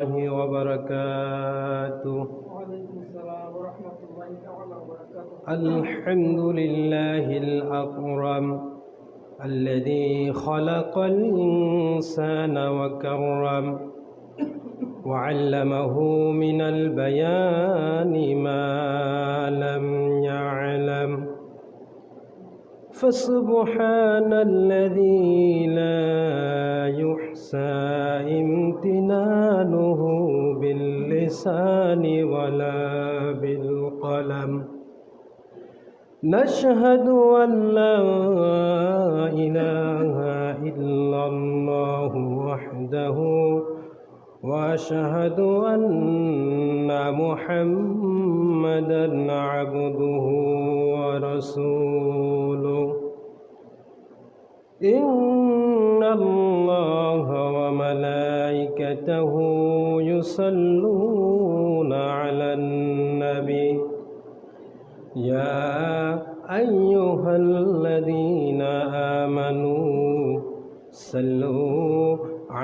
الله وبركاته. الحمد لله الأكرم الذي خلق الإنسان وكرم وعلمه من البيان ما لم فسبحان الذي لا يحصى امتنانه باللسان ولا بالقلم. نشهد أن لا إله إلا الله وحده وأشهد أن محمدا عبده ورسوله. إن الله وملائكته يصلون على النبي. يا أيها الذين آمنوا صلوا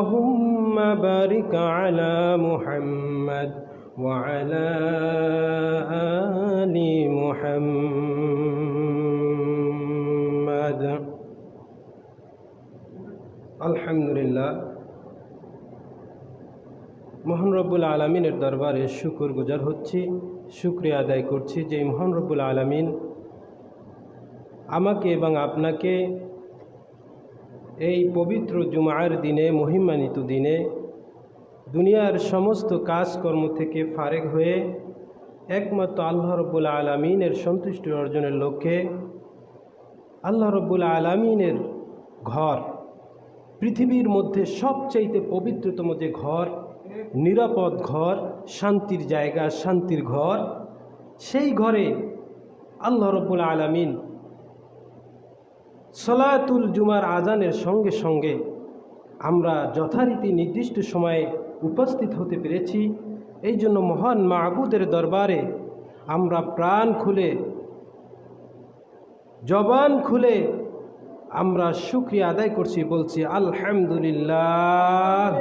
اللهم بارك على محمد وعلى آل محمد আলহামদুলিল্লাহ মোহন রব্বুল আলমিনের দরবারে শুকুর গুজার হচ্ছি শুক্রিয়া আদায় করছি যে মোহন রব্বুল আলমিন আমাকে এবং আপনাকে এই পবিত্র জুমার দিনে, মহিমান্বিত দিনে, দুনিয়ার সমস্ত কাজকর্ম থেকে ফারেক হয়ে একমাত্র আল্লাহ রব্বুল আলমিনের সন্তুষ্টি অর্জনের লক্ষ্যে আল্লাহ রব্বুল আলমিনের ঘর, পৃথিবীর মধ্যে সবচাইতে পবিত্রতম যে ঘর, নিরাপদ ঘর, শান্তির জায়গা, শান্তির ঘর, সেই ঘরে আল্লাহ রব্বুল আলমিন সলাতুল জুমার আজানের সঙ্গে সঙ্গে আমরা যথারীতি নির্দিষ্ট সময়ে উপস্থিত হতে পেরেছি। এই জন্য মহান মাহবুদের দরবারে আমরা প্রাণ খুলে, জবান খুলে আমরা শুক্রিয়া আদায় করছি, বলছি, আলহামদুলিল্লাহ।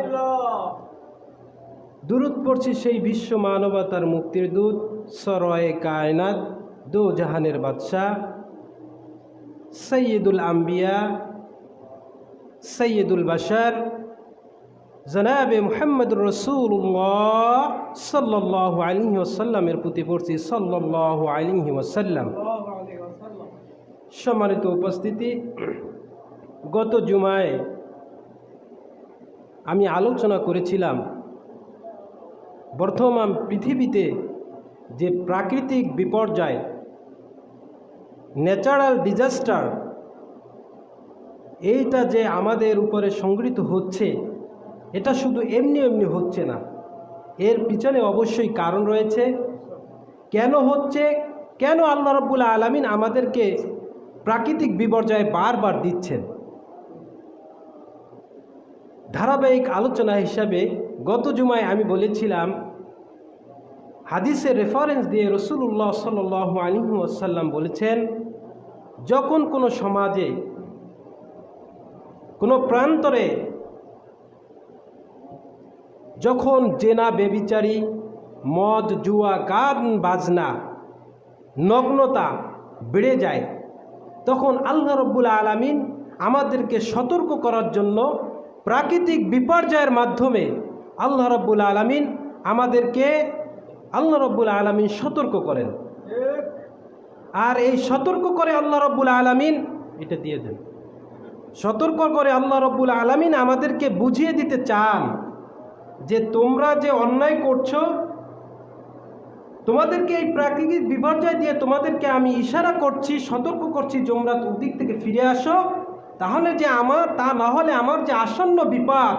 দূরত পড়ছি সেই বিশ্ব মানবতার মুক্তির দূত, সরয়ে কায়নাত দো জাহানের বাদশাহ। সৈয়দুল আম্বিয়া সৈয়দুল বাসার জনাবে মোহাম্মদ রসুল্লাহ সাল্লাহ আলী ওসাল্লামের প্রতি পড়ছি সাল্লাহ আলী ওসাল্লাম সম্মানিত উপস্থিতি, গত জুমায় আমি আলোচনা করেছিলাম, বর্তমান পৃথিবীতে যে প্রাকৃতিক বিপর্যয় ন্যাচারাল ডিজাস্টার এইটা যে আমাদের উপরে সংগৃহীত হচ্ছে, এটা শুধু এমনি এমনি হচ্ছে না। এর পিছনে অবশ্যই কারণ রয়েছে। কেন হচ্ছে? কেন আল্লাহ রব্বুল আলমিন আমাদেরকে প্রাকৃতিক বিপর্যয়ে বারবার দিচ্ছেন? ধারাবাহিক আলোচনা হিসাবে গত জুমায় আমি বলেছিলাম, হাদিসের রেফারেন্স দিয়ে রসুল্লাহ সাল আলী আসাল্লাম বলেছেন যখন কোনো সমাজে, কোনো প্রান্তরে যখন জেনা, বেবিচারী, মদ, জুয়া, গান, বাজনা, নগ্নতা বেড়ে যায়, তখন আল্লাহ রব্বুল আলমিন আমাদেরকে সতর্ক করার জন্য প্রাকৃতিক বিপর্যয়ের মাধ্যমে আল্লাহ রব্বুল আলমিন আমাদেরকে, আল্লাহ রব্বুল আলমিন সতর্ক করেন। আর এই সতর্ক করে আল্লাহ রব্বুল আলমিন, এটা দিয়ে দেন। সতর্ক করে আল্লাহ রব্বুল আলমিন আমাদেরকে বুঝিয়ে দিতে চান যে তোমরা যে অন্যায় করছ, তোমাদেরকে এই প্রাকৃতিক বিপর্যয় দিয়ে তোমাদেরকে আমি ইশারা করছি, সতর্ক করছি, তোমরা দিক থেকে ফিরে আসো, তাহলে যে আমার, তা না হলে আমার যে আসন্ন বিপদ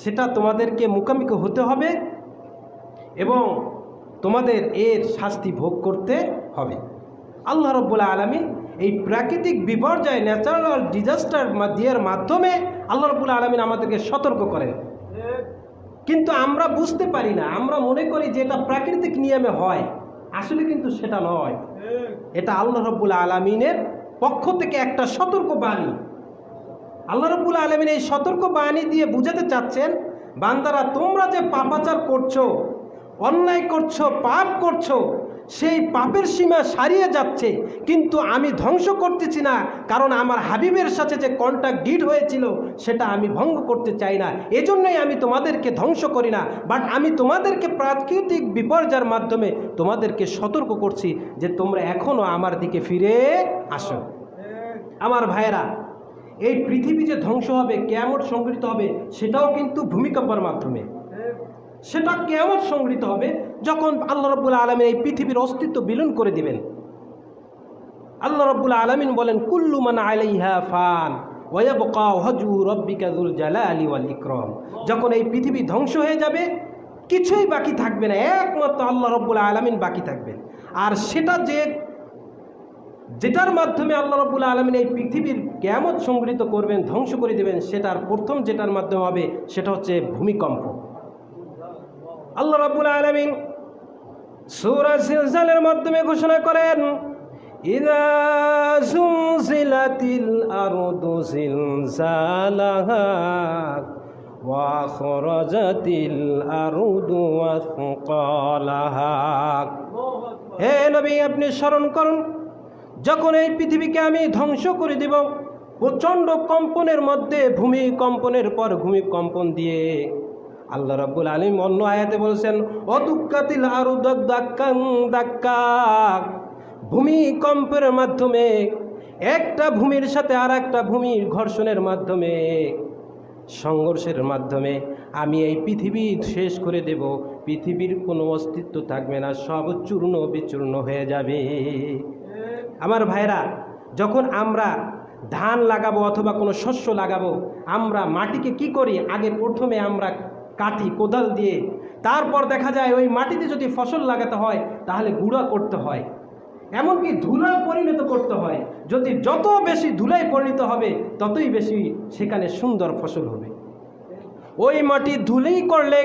সেটা তোমাদেরকে মুখামুখি হতে হবে এবং তোমাদের এর শাস্তি ভোগ করতে হবে। আল্লাহ রব্বুল্লা আলমী এই প্রাকৃতিক বিপর্যয় ন্যাচারাল ডিজাস্টার দিয়ের মাধ্যমে আল্লাহ রব্বুল্লা আলমিন আমাদেরকে সতর্ক করেন। কিন্তু আমরা বুঝতে পারি না, আমরা মনে করি যে এটা প্রাকৃতিক নিয়মে হয়। আসলে কিন্তু সেটা নয়। এটা আল্লাহ রব্বুল আলমিনের পক্ষ থেকে একটা সতর্ক বাণী। আল্লাহ রব্বুল আলমিন এই সতর্ক বাণী দিয়ে বুঝাতে চাচ্ছেন, বান্দারা তোমরা যে পাপাচার করছ, অন্যায় করছ, পাপ করছ সেই পাপের সীমা সারিয়ে যাচ্ছে। কিন্তু আমি ধ্বংস করতেছি না, কারণ আমার হাবিবের সাথে যে কন্ট্যাক্ট ডিড হয়েছিল, সেটা আমি ভঙ্গ করতে চাই না। এজন্যই আমি তোমাদেরকে ধ্বংস করি না বাট আমি তোমাদেরকে প্রাকৃতিক বিপর্যয়ের মাধ্যমে তোমাদেরকে সতর্ক করছি যে তোমরা এখনও আমার দিকে ফিরে আসো। আমার ভাইয়েরা, এই পৃথিবী যে ধ্বংস হবে কেমন সংগঠিত হবে, সেটাও কিন্তু ভূমিকম্পের মাধ্যমে। সেটা কেমন সংগঠিত হবে যখন আল্লাহ রব্বুল আলমিন এই পৃথিবীর অস্তিত্ব বিলীন করে দিবেন, আল্লাহ রব্বুল আলমিন বলেন, কুল্লু মান আলাইহা ফান ওয়াবকা ইকরম। যখন এই পৃথিবী ধ্বংস হয়ে যাবে, কিছুই বাকি থাকবে না, একমাত্র আল্লাহ রব্বুল আলমিন বাকি থাকবেন। আর সেটা যে, যেটার মাধ্যমে আল্লাহ রব্বুল আলমিন এই পৃথিবীর কেমন সংগৃহীত করবেন, ধ্বংস করে দেবেন, সেটার প্রথম যেটার মাধ্যমে হবে, সেটা হচ্ছে ভূমিকম্প। আল্লাহ রাব্বুল আলামিন সূরা জিলজালের মাধ্যমে ঘোষণা করেন হে নবী, আপনি স্মরণ করুন, যখন এই পৃথিবীকে আমি ধ্বংস করে দেব, প্রচণ্ড কম্পনের মধ্যে ভূমিকম্পনের পর ভূমিকম্পন দিয়ে আল্লাহ রব্বুল আলিম অন্য আয়াতে বলছেন, অদুক্কাতিল আরু দাক্কাং দাক্কা ভূমিকম্পের মাধ্যমে, একটা ভূমির সাথে আর একটা ভূমির ঘর্ষণের মাধ্যমে, সংঘর্ষের মাধ্যমে আমি এই পৃথিবী শেষ করে দেব। পৃথিবীর কোনো অস্তিত্ব থাকবে না, সব চূর্ণ বিচূর্ণ হয়ে যাবে। আমার ভাইরা, যখন আমরা ধান লাগাবো অথবা কোনো শস্য লাগাবো, আমরা মাটিকে কি করি? আগে প্রথমে আমরা কাটি কোদাল দিয়ে। তারপর দেখা যায় ওই মাটিতে যদি ফসল লাগাতে হয়, তাহলে গুঁড়া করতে হয়। এমনকি ধুলায় পরিণত করতে হয়। যদি যত বেশি ধুলায় পরিণত হবে, ততই বেশি সেখানে সুন্দর ফসল হবে। ওই মাটি ধুলেই করলে,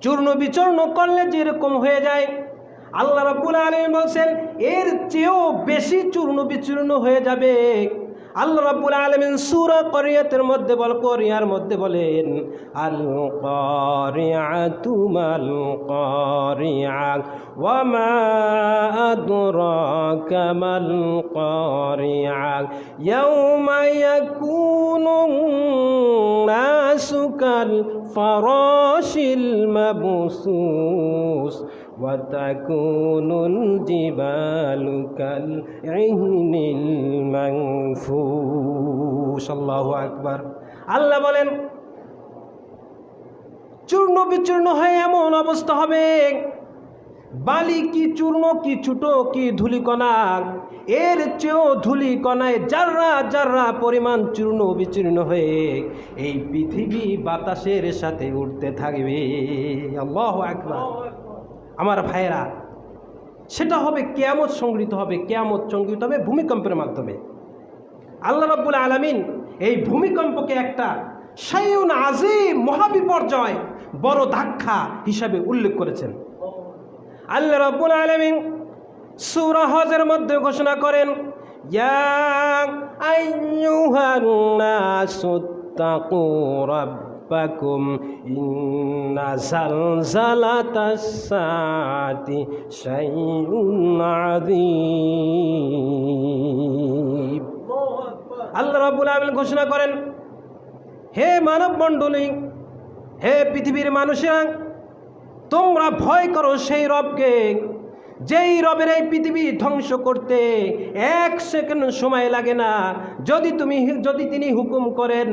চূর্ণ বিচূর্ণ করলে যেরকম হয়ে যায়। আল্লাহ রাব্বুল আলামিন বলছেন, এর চেয়েও বেশি চূর্ণ বিচূর্ণ হয়ে যাবে। আল্লাহ রাব্বুল আলামিন সূরা করিয়াতের মধ্যে বল করিয়ার মধ্যে বলেন আল কারিআতু মাল কারিআ ওয়া মা আদরাকা মাল কারিআ ইয়াউমা ইয়াকুনু الناس كالفراش المبثوث وتكون الجبال كالعهن المنفوش الله أكبر আল্লাহ বলেন চূর্ণ বিচূর্ণ হয়ে এমন অবস্থা হবে বালি কি চূর্ণ কি ছুটো কি ধুলিকণা এর চেয়েও ধুলিকণায় যার্রা যার্রা পরিমাণ চূর্ণ বিচূর্ণ হয়ে এই পৃথিবী বাতাসের সাথে উঠতে থাকবে আল্লাহ আকবার আমার ভাইয়েরা, সেটা হবে কেয়ামত সংগৃহীত হবে, কেয়ামত সংগৃহীত হবে ভূমিকম্পের মাধ্যমে। আল্লাহ রাব্বুল আলামিন এই ভূমিকম্পকে একটা সায়ুন আজিম মহাবিপর্যয় বড় ধাক্কা হিসাবে উল্লেখ করেছেন। আল্লাহ রাব্বুল আলামিন সূরা হজের মধ্যে ঘোষণা করেন, ইয়া আইয়ুহান নাসু তাকু রাব্বাকুম ইন্না জালজালাতাস সাতি শাইউন আযীম আল্লাহ রাব্বুল আলামিন ঘোষণা করেন, হে মানব মণ্ডলী হে পৃথিবীর মানুষেরা, তোমরা ভয় করো সেই রবকে। যেই রবের এই পৃথিবী ধ্বংস করতে এক সেকেন্ড সময় লাগে না, যদি তুমি যদি তিনি হুকুম করেন,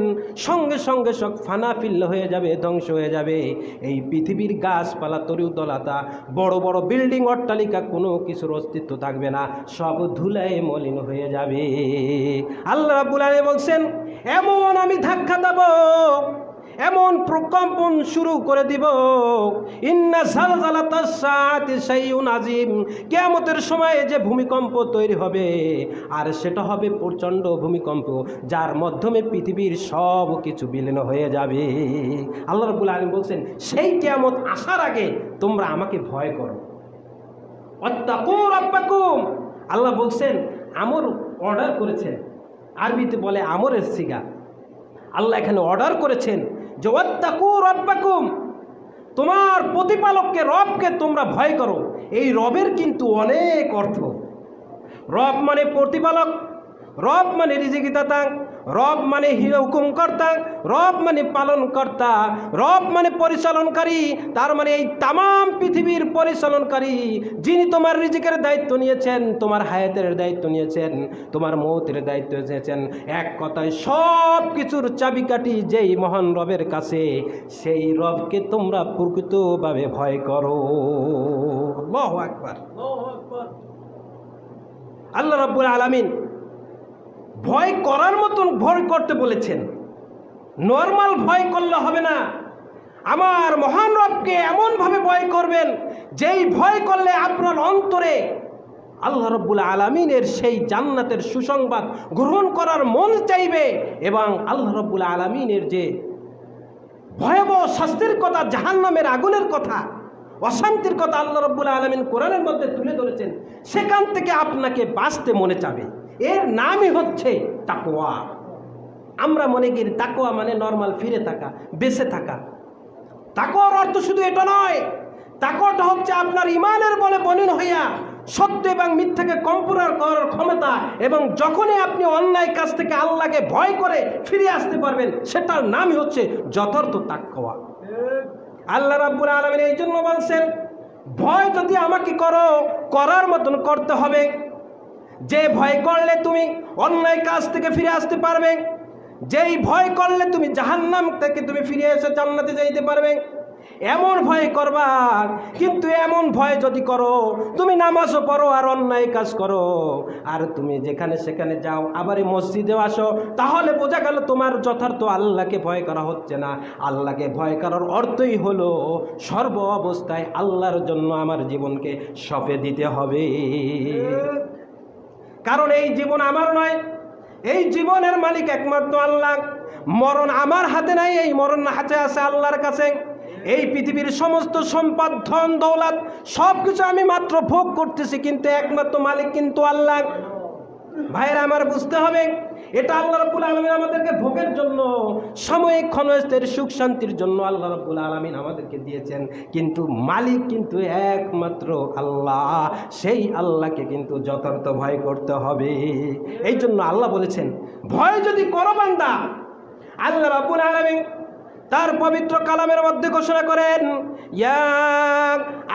সঙ্গে সঙ্গে সব ফানা ফিল্ল হয়ে যাবে, ধ্বংস হয়ে যাবে। এই পৃথিবীর গাছপালা, তরুতলাতা, বড় বড় বিল্ডিং, অট্টালিকা, কোনো কিছুর অস্তিত্ব থাকবে না, সব ধুলায় মলিন হয়ে যাবে। আল্লাহ আলামিন বলছেন, এমন আমি ধাক্কা দেবো এমন প্রকম্পন শুরু করে দিব। ইন্না আজিম কিয়ামতের সময় যে ভূমিকম্প তৈরি হবে, আর সেটা হবে প্রচণ্ড ভূমিকম্প, যার মাধ্যমে পৃথিবীর সব কিছু বিলীন হয়ে যাবে। আল্লাহ রাব্বুল আলামিন বলছেন, সেই কিয়ামত আসার আগে তোমরা আমাকে ভয় করো। আল্লাহ বলছেন, আমর অর্ডার করেছেন। আরবিতে বলে, আমরের সিগা। আল্লাহ এখানে অর্ডার করেছেন তোমার প্রতিপালককে, রবকে তোমরা ভয় করো। এই রবের কিন্তু অনেক অর্থ। রব মানে প্রতিপালক, রব মানে রিজিকিদাতা রব মানে হুকুমকর্তা রব মানে পালনকর্তা রব মানে পরিচালনকারী তার মানে এই তামাম পৃথিবীর পরিচালনকারী যিনি তোমার রিজিকের দায়িত্ব নিয়েছেন তোমার হায়াতের দায়িত্ব নিয়েছেন তোমার মৌতের দায়িত্ব নিয়েছেন। এক কথায় সব কিছুর চাবিকাঠি যেই মহান রবের কাছে সেই রবকে তোমরা প্রকৃতভাবে ভয় করো। আকবার। আল্লাহ রাব্বুল আলামিন ভয় করার মতন ভয় করতে বলেছেন। নর্মাল ভয় করলে হবে না। আমার মহান রবকে এমনভাবে ভয় করবেন, যেই ভয় করলে আপনার অন্তরে আল্লাহ রব্বুল আলমিনের সেই জান্নাতের সুসংবাদ গ্রহণ করার মন চাইবে এবং আল্লাহ রব্বুল আলমিনের যে ভয়াবহ শাস্তির কথা, জাহান্নামের আগুনের কথা, অশান্তির কথা আল্লাহ রব্বুল আলমিন কোরআনের মধ্যে তুলে ধরেছেন, সেখান থেকে আপনাকে বাঁচতে মনে চাবে। এর নামই হচ্ছে তাকোয়া আমরা মনে করি তাকোয়া মানে নর্মাল ফিরে থাকা, বেঁচে থাকা। তাকওয়ার অর্থ শুধু এটা নয়, তাকওয়াটা হচ্ছে আপনার ইমানের বলে বলিন হইয়া সত্য এবং মিথ্যাকে কম্পুরার করার ক্ষমতা এবং যখনই আপনি অন্যায় কাজ থেকে আল্লাহকে ভয় করে ফিরে আসতে পারবেন, সেটার নামই হচ্ছে যথার্থ তাকওয়া। আল্লাহ রাব্বুল আলমিন এই জন্য বলছেন, ভয় যদি আমাকে করো, করার মতন করতে হবে। যে ভয় করলে তুমি অন্যায় কাজ থেকে ফিরে আসতে পারবে, যেই ভয় করলে তুমি জাহান্নাম থেকে তুমি ফিরে এসে জান্নাতে যাইতে পারবে, এমন ভয় করবা। কিন্তু এমন ভয় যদি করো, তুমি নামাজও পড়ো আর অন্যায় কাজ করো। আর তুমি যেখানে সেখানে যাও, আবার এই মসজিদে আসো, তাহলে বোঝা গেল তোমার যথার্থ আল্লাহকে ভয় করা হচ্ছে না। আল্লাহকে ভয় করার অর্থই হলো, সর্ব অবস্থায় আল্লাহর জন্য আমার জীবনকে সপে দিতে হবে। কারণ এই জীবন আমার নয়। এই জীবনের মালিক একমাত্র আল্লাহ। মরণ আমার হাতে নাই, এই মরণ হাতে আছে আল্লাহর কাছে। এই পৃথিবীর সমস্ত সম্পদ, ধন, দৌলত সব কিছু আমি মাত্র ভোগ করতেছি, কিন্তু একমাত্র মালিক কিন্তু আল্লাহ। ভাইয়েরা, আমার বুঝতে হবে এটা আল্লাহ রব্বুল আলমিন আমাদেরকে ভোগের জন্য, সাময়িক ক্ষণস্তের সুখ শান্তির জন্য আল্লাহ রব্বুল আলমিন আমাদেরকে দিয়েছেন। কিন্তু মালিক কিন্তু একমাত্র আল্লাহ। সেই আল্লাহকে কিন্তু যথার্থ ভয় করতে হবে। এই জন্য আল্লাহ বলেছেন, ভয় যদি করো বান্দা। আল্লাহ রব্বুল আলমিন তার পবিত্র কালামের মধ্যে ঘোষণা করেন, ইয়া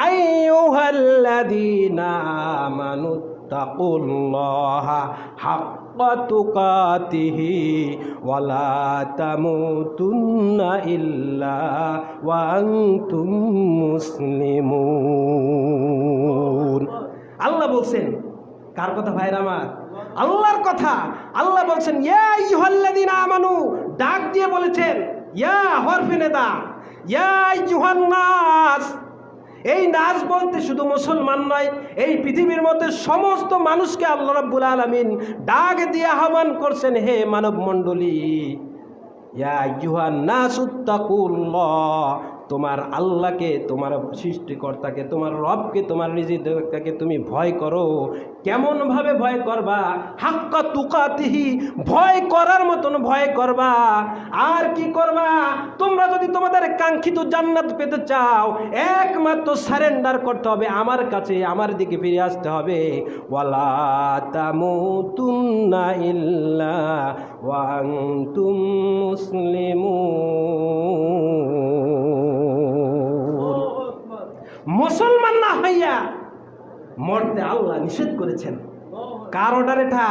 আইয়ুহাল্লাযীনা আমানু তাকুল্লাহা ওয়ালা তামুতুন্না ইল্লা ওয়া আনতুম মুসলিমুন। আল্লাহ বলছেন, কার কথা ভাইরা আমার? আল্লাহর কথা। আল্লাহ বলছেন, ইয়া আমানু, ডাক দিয়ে বলেছেন, ইয়া হরফে নেদা, ইয়া আইয়ুহান্নাস। এই নাচ বলতে শুধু মুসলমান নয়, এই পৃথিবীর মধ্যে সমস্ত মানুষকে আল্লাহ রাব্বুল আলমিন ডাক দিয়ে আহ্বান করছেন, হে মানব মণ্ডলী তোমার আল্লাহকে, তোমার সৃষ্টিকর্তাকে, তোমার রবকে, তোমার রিজিকাকে তুমি ভয় করো কেমনভাবে ভয় করবা? হাক্কা তুকাতিহি ভয় করার মতন ভয় করবা। আর কি করবা? তোমরা যদি তোমাদের কাঙ্ক্ষিত জান্নাত পেতে চাও একমাত্র সারেন্ডার করতে হবে আমার কাছে আমার দিকে ফিরে আসতে হবে। ওয়ালা তামুতুন্না ইল্লা ওয়া আনতুম মুসলিমুন। মুসলমান না হইয়া মরতে আল্লাহ নিষেধ করেছেন। কার অর্ডার এটা?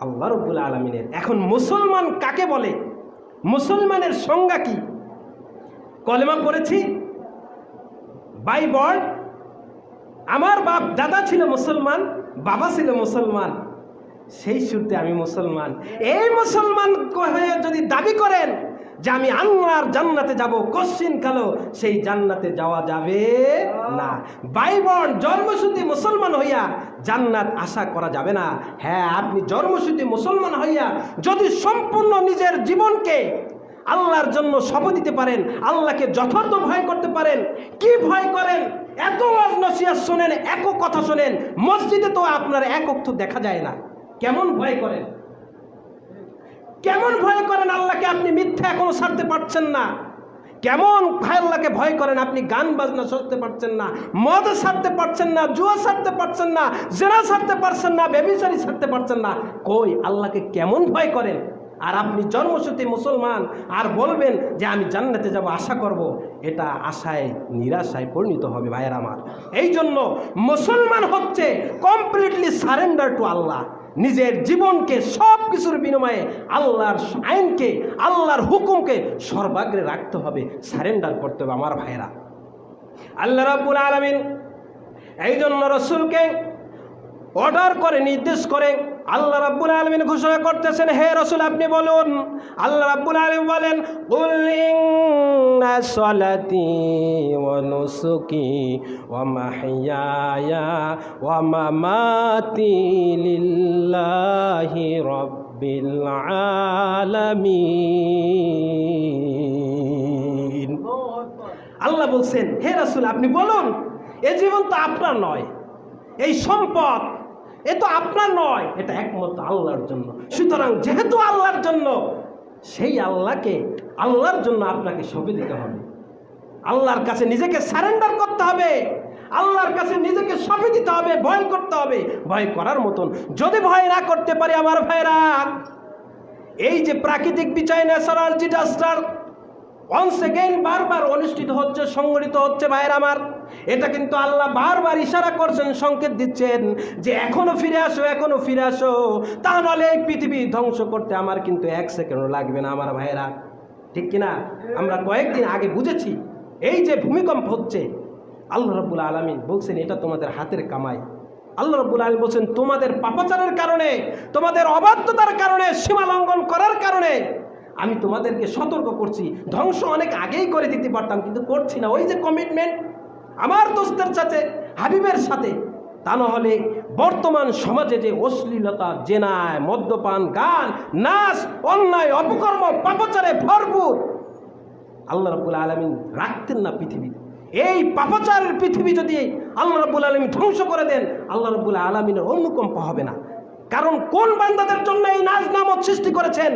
আল্লাহ রব্বুল আলমিনের। এখন মুসলমান কাকে বলে? মুসলমানের সংজ্ঞা কি? কলেমা পড়েছি। বাই বর্ড আমার বাপ দাদা ছিল মুসলমান, বাবা ছিল মুসলমান। সেই সূত্রে আমি মুসলমান। এই মুসলমান হয়ে যদি দাবি করেন যে আমি আল্লাহর জান্নাতে যাব কশ্চিন কালো সেই জান্নাতে যাওয়া যাবে না। বাইবন জন্মসূত্রে মুসলমান হইয়া জান্নাত আশা করা যাবে না। হ্যাঁ আপনি জন্মসূত্রে মুসলমান হইয়া যদি সম্পূর্ণ নিজের জীবনকে আল্লাহর জন্য শপথ দিতে পারেন আল্লাহকে যথার্থ ভয় করতে পারেন কি ভয় করেন? এত নসিয়া শোনেন এক কথা শোনেন মসজিদে তো আপনার একক তো দেখা যায় না। কেমন ভয় করেন? কেমন ভয় করেন আল্লাহকে আপনি মিথ্যা এখনও ছাড়তে পারছেন না? কেমন আল্লাহকে ভয় করেন আপনি গান বাজনা সরতে পারছেন না? মদ ছাড়তে পারছেন না, জুয়া ছাড়তে পারছেন না, জেনা ছাড়তে পারছেন না বেবিচারি ছাড়তে পারছেন না। কই, আল্লাহকে কেমন ভয় করেন? আর আপনি জন্মসূত্রে মুসলমান, আর বলবেন যে আমি জান্নাতে যাব, আশা করব, এটা আশায়, নিরাশায় পরিণত হবে ভাইয়ের আমার। এই জন্য মুসলমান হচ্ছে কমপ্লিটলি সারেন্ডার টু আল্লাহ নিজের জীবনকে সব কিছুর বিনিময়ে আল্লাহর আইনকে, আল্লাহর হুকুমকে সর্বাগ্রে রাখতে হবে, সারেন্ডার করতে হবে আমার ভাইরা আল্লাহ রাবুল আলমিন এই জন্য রসুলকে অর্ডার করে, নির্দেশ করে আল্লাহ রাব্বুল আলমিন ঘোষণা করতেছেন, হে রসুল আপনি বলুন। আল্লাহ রাব্বুল আলামিন বলেন আল্লাহ বলছেন, হে রসুল আপনি বলুন, এ জীবন তো আপনার নয়। এই সম্পদ এ তো আপনার নয়, এটা একমাত্র আল্লাহর জন্য। সুতরাং যেহেতু আল্লাহর জন্য, সেই আল্লাহকে, আল্লাহর জন্য আপনাকে সঁপে দিতে হবে। আল্লাহর কাছে নিজেকে সারেন্ডার করতে হবে। আল্লাহর কাছে নিজেকে সঁপে দিতে হবে, ভয় করতে হবে। ভয় করার মতন। যদি ভয় না করতে পারি আমার ভাইরা, এই যে প্রাকৃতিক বিচার ন্যাচারাল ডিজাস্টার ওয়ান্স এগেইন বারবার অনুষ্ঠিত হচ্ছে সংগঠিত হচ্ছে ভাইয়ের আমার। এটা কিন্তু আল্লাহ বারবার ইশারা করছেন, সংকেত দিচ্ছেন যে এখনও ফিরে আসো, এখনও ফিরে আসো। তা নাহলে এই পৃথিবী ধ্বংস করতে আমার কিন্তু এক সেকেন্ডও লাগবে না, আমার ভাইয়েরা। ঠিক কিনা? আমরা কয়েকদিন আগে বুঝেছি, এই যে ভূমিকম্প হচ্ছে, আল্লাহ রব্বুল আলমিন বলছেন, এটা তোমাদের হাতের কামাই। আল্লাহ রব্বুল আলমিন বলছেন, তোমাদের পাপাচারের কারণে, তোমাদের অবাধ্যতার কারণে, সীমা লঙ্ঘন করার কারণে আমি তোমাদেরকে সতর্ক করছি। ধ্বংস অনেক আগেই করে দিতে পারতাম, কিন্তু করছি না। ওই যে কমিটমেন্ট আমার দোস্তের সাথে, হাবিবের সাথে, তা নাহলে বর্তমান সমাজে যে অশ্লীলতা, জেনায়, মদ্যপান, গান, নাচ, অন্যায়, অপকর্ম, পাপচারে ভরপুর, আল্লাহ রব্বুল আলমিন রাখতেন না পৃথিবীতে এই পাপাচারের পৃথিবী যদি আল্লাহ রব্বুল আলমিন ধ্বংস করে দেন, আল্লাহ রব্বুল আলমিনের অনুকম্প হবে না। কারণ কোন বান্দাদের জন্য এই নাজ নামত সৃষ্টি করেছেন?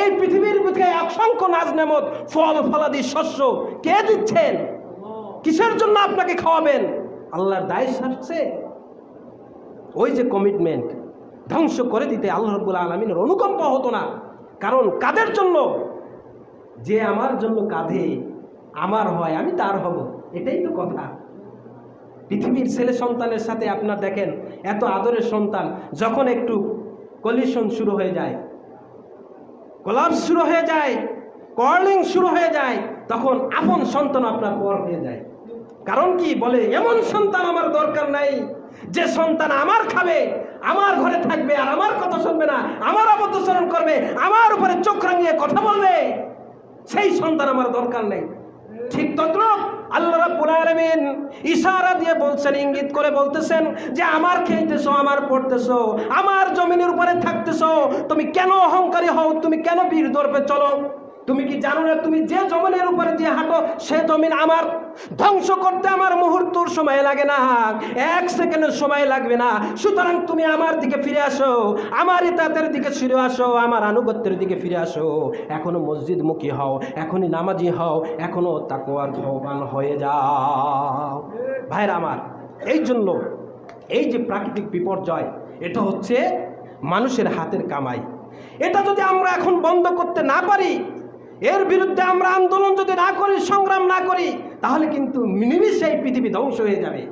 এই পৃথিবীর বুকে অসংখ্য নাজ নামত, ফল, ফলাদি, শস্য কে দিচ্ছেন? কিসের জন্য আপনাকে খাওয়াবেন? আল্লাহর দায় সারছে। ওই যে কমিটমেন্ট ধ্বংস করে দিতে আল্লাহ রব্বুল আলমিনের অনুকম্প হতো না। কারণ কাদের জন্য? যে আমার জন্য কাঁধে আমার হয়, আমি তার হব। এটাই তো কথা। পৃথিবীর ছেলে সন্তানের সাথে আপনার দেখেন, এত আদরের সন্তান, যখন একটু কলিশন শুরু হয়ে যায় কোলাপস শুরু হয়ে যায় কর্লিং শুরু হয়ে যায়, তখন আপন সন্তান আপনার পর হয়ে যায়। কারণ কি বলে, এমন সন্তান আমার দরকার নাই, যে সন্তান আমার খাবে, আমার ঘরে থাকবে আর আমার কথা শুনবে না, আমার অবদ্ধচরণ করবে, আমার উপরে চোখ রাঙিয়ে কথা বলবে, সেই সন্তান আমার দরকার নেই। ঠিক তদ্রুপ আল্লাহ রাব্বুল আলামিন ইশারা দিয়ে বলছেন, ইঙ্গিত করে বলতেছেন যে, আমার খেতেছো আমার পড়তেছো, আমার জমিনের উপরে থাকতেছো, তুমি কেন অহংকারী হও, তুমি কেন বীর দর্পে চলো? তুমি কি জানো না তুমি যে জমিনের উপরে দিয়ে হাঁটো, সে জমিন আমার? ধ্বংস করতে আমার মুহূর্তর সময় লাগে না। এক সেকেন্ডের সময় লাগবে না। সুতরাং তুমি আমার দিকে ফিরে আসো, আমার ইতাতের দিকে ফিরে আসো, আমার আনুগত্যের দিকে ফিরে আসো। এখনও মসজিদমুখী হও, এখনই নামাজি হও, এখনও তাকোয়ার ভগবান হয়ে যাও। ভাইরা আমার, এই জন্য এই যে প্রাকৃতিক বিপর্যয়, এটা হচ্ছে মানুষের হাতের কামাই। এটা যদি আমরা এখন বন্ধ করতে না পারি এর বিরুদ্ধে আমরা আন্দোলন যদি না করি, সংগ্রাম না করি, তাহলে কিন্তু নিমিষে এই পৃথিবী ধ্বংস হয়ে যাবে।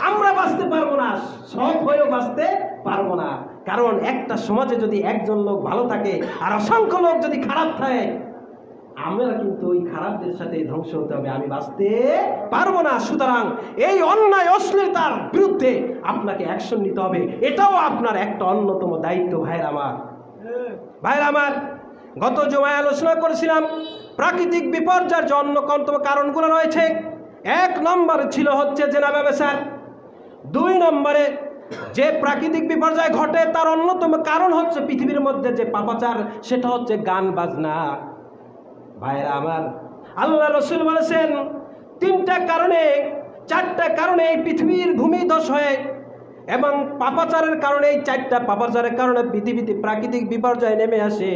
আমরা বাঁচতে পারব না সব হয়েও বাঁচতে পারব না। কারণ একটা সমাজে যদি একজন লোক ভালো থাকে, আর অসংখ্য লোক যদি খারাপ থাকে, আমরা কিন্তু ওই খারাপদের সাথে ধ্বংস হতে হবে। আমি বাঁচতে পারব না। সুতরাং এই অন্যায়, অশ্লীলতার বিরুদ্ধে আপনাকে অ্যাকশন নিতে হবে। এটাও আপনার একটা অন্যতম দায়িত্ব, ভাইয়ের আমার। আমার গত জমায় আলোচনা করেছিলাম, প্রাকৃতিক বিপর্যয়ের যে অন্যতম কারণগুলো রয়েছে। এক নম্বর ছিল হচ্ছে জেনা ব্যবসার দুই নম্বরে যে প্রাকৃতিক বিপর্যয় ঘটে, তার অন্যতম কারণ হচ্ছে পৃথিবীর মধ্যে যে পাপাচার, সেটা হচ্ছে গান বাজনা। ভাইরা আমার, আল্লাহ রসুল বলেছেন, তিনটা কারণে, চারটা কারণে এই পৃথিবীর ভূমিধস হয়ে এবং পাপাচারের কারণে, এই চারটা পাপাচারের কারণে পৃথিবীতে প্রাকৃতিক বিপর্যয় নেমে আসে।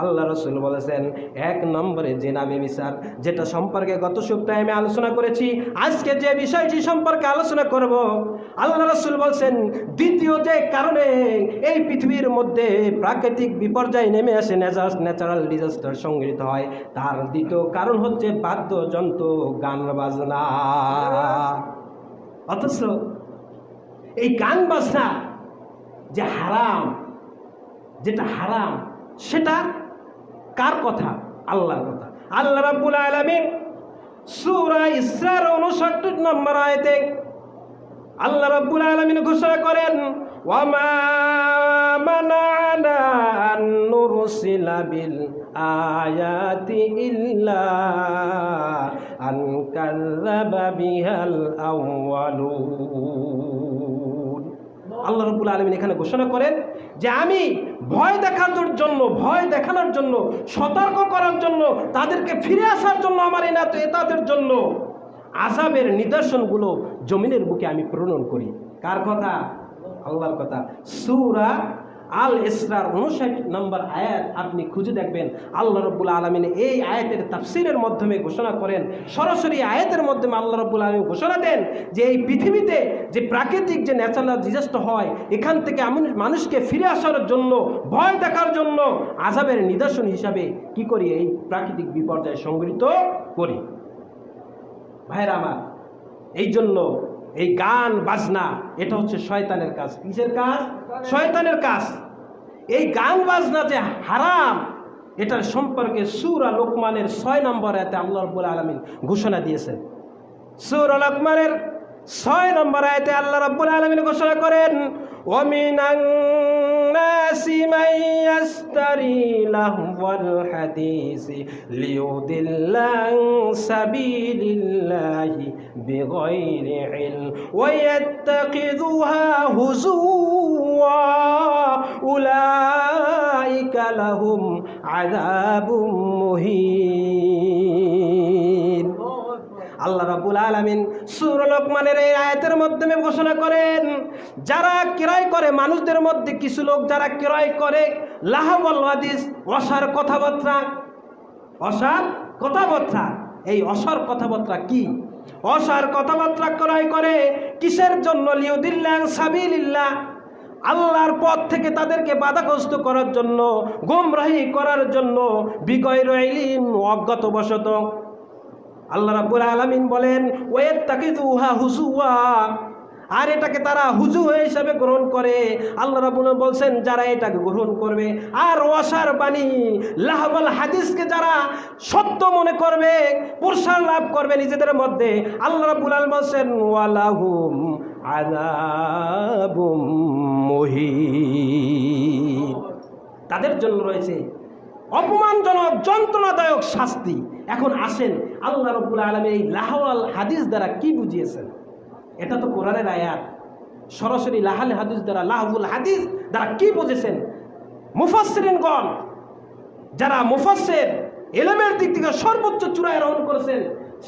আল্লাহ রসুল বলেছেন, এক নম্বরে জেনাবে বিচার যেটা সম্পর্কে গত সপ্তাহে আমি আলোচনা করেছি, আজকে যে বিষয়টি সম্পর্কে আলোচনা করব, আল্লাহ রসুল বলছেন, দ্বিতীয় যে কারণে এই পৃথিবীর মধ্যে প্রাকৃতিক বিপর্যয় নেমে আসে ন্যাচার ন্যাচারাল ডিজাস্টার সংগৃহীত হয়, তার দ্বিতীয় কারণ হচ্ছে বাদ্যযন্ত্র, গান বাজনা। অথচ এই গান বাজনা যে হারাম, যেটা হারাম, সেটা কার কথা? আল্লাহর কথা। আল্লাহ রাব্বুল আলামিন সূরা ইসরার 59 নম্বর আয়াতে আল্লাহ রাব্বুল আলামিন ঘোষণা করেন, ওয়ামা মানানা আন নুরসিলা বিল আয়াতি ইল্লা আন কাযযাবা বিহাল আউয়ালুন। আল্লাহ রবুল আলমিন এখানে ঘোষণা করেন যে আমি ভয় দেখানোর জন্য, ভয় দেখানোর জন্য, সতর্ক করার জন্য, তাদেরকে ফিরে আসার জন্য আমার এই তো এতাদের জন্য আজাবের নিদর্শনগুলো জমিনের বুকে আমি প্রণয়ন করি। কার কথা? আল্লাহর কথা। সুরা আল ইসরার উনষাট নম্বর আয়াত আপনি খুঁজে দেখবেন। আল্লাহ রব্বুল আলমিন এই আয়াতের তাফসিরের মাধ্যমে ঘোষণা করেন। সরাসরি আয়াতের মাধ্যমে আল্লাহ রব্বুল আলমিন ঘোষণা দেন যে এই পৃথিবীতে যে প্রাকৃতিক যে ন্যাচারাল ডিজাস্টার হয়, এখান থেকে মানুষকে ফিরে আসার জন্য, ভয় দেখার জন্য আজাবের নিদর্শন হিসাবে কি করি? এই প্রাকৃতিক বিপর্যয় সংগৃহীত করি। ভাইরা আমার এই জন্য এই গান, বাজনা, এটা হচ্ছে শয়তানের কাজ। কিসের কাজ? শয়তানের কাজ। এই গান বাজনা যে হারাম, এটার সম্পর্কে সুরা লোকমানের ছয় নম্বর এতে আল্লাহ রব্বুল আলমিন ঘোষণা দিয়েছেন সুরা লোকমানের ছয় নম্বর আয়তে আল্লাহ রব্বুল আলমিন ঘোষণা করেন ওমিনাং الناس من يستري لهو الحديث ليضل عن سبيل الله بغير علم ويتخذها هزوا. أولئك لهم عذاب مهين. আল্লাহ রাবুল আলমিন সুর লোকমানের এই আয়াতের মাধ্যমে ঘোষণা করেন, যারা ক্রয় করে, মানুষদের মধ্যে কিছু লোক যারা ক্রয় করে লাহাবল হাদিস, অসার কথাবার্তা অসার কথাবার্তা। এই অসার কথাবার্তা কি? অসার কথাবার্তা ক্রয় করে কিসের জন্য? লিউদিল্লাহ সাবিলিল্লাহ। আল্লাহর পথ থেকে তাদেরকে বাধাগ্রস্ত করার জন্য, গোমরাহি করার জন্য বিকয় ইলিম অজ্ঞাতবশত আল্লাহ রাব্বুল আলামিন বলেন ওয়েত তাকে উহা হুজুয়া আর এটাকে তারা হুজু হিসাবে গ্রহণ করে। আল্লাহ রাবুল বলছেন, যারা এটাকে গ্রহণ করবে, আর ওয়াসার বাণী লাহবাল হাদিসকে যারা সত্য মনে করবে, প্রসার লাভ করবে নিজেদের মধ্যে, আল্লাহ রাবুল আলম বলছেন, ওয়ালাহুম আযাবুম মুহিন। তাদের জন্য রয়েছে অপমানজনক, যন্ত্রণাদায়ক শাস্তি। এখন আসেন আল্লাহ রব্বুল আলমী এই লাহওয়াল হাদিস দ্বারা কি বুঝিয়েছেন? এটা তো কোরআনের আয়াত। সরাসরি লাহাল হাদিস দ্বারা লাহবুল হাদিস দ্বারা কি বুঝেছেন? মুফাসরিনগণ যারা মুফাসের এলেমের দিক থেকে সর্বোচ্চ চূড়ায় আরোহণ করেছেন,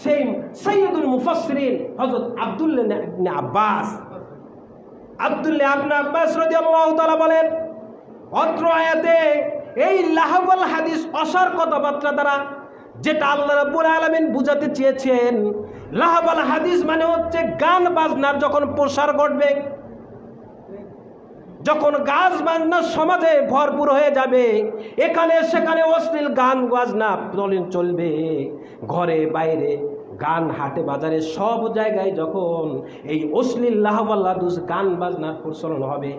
সেই সৈয়দুল মুফাসরিন হজরত আবদুল্লাহ আব্বাস। আবদুল্লাহ আবনে আব্বাস রাদিয়াল্লাহু তাআলা বলেন, অত্র আয়াতে এই লাহবাল হাদিস অসার কথাবার্তা দ্বারা যেটা আল্লাহ রাব্বুল আলামিন বুঝাতে চেয়েছেন। লাহবাল হাদিস মানে হচ্ছে গান বাজনার যখন প্রসার ঘটবে, যখন গাছ বাজনা সমাজে ভরপুর হয়ে যাবে, এখানে সেখানে অশ্লীল গান বাজনা চলেন চলবে। ঘরে বাইরে গান হাটে বাজারে সব জায়গায় যখন এই অশ্লীল লাহবাল্লাদুস গান বাজনার প্রচলন হবে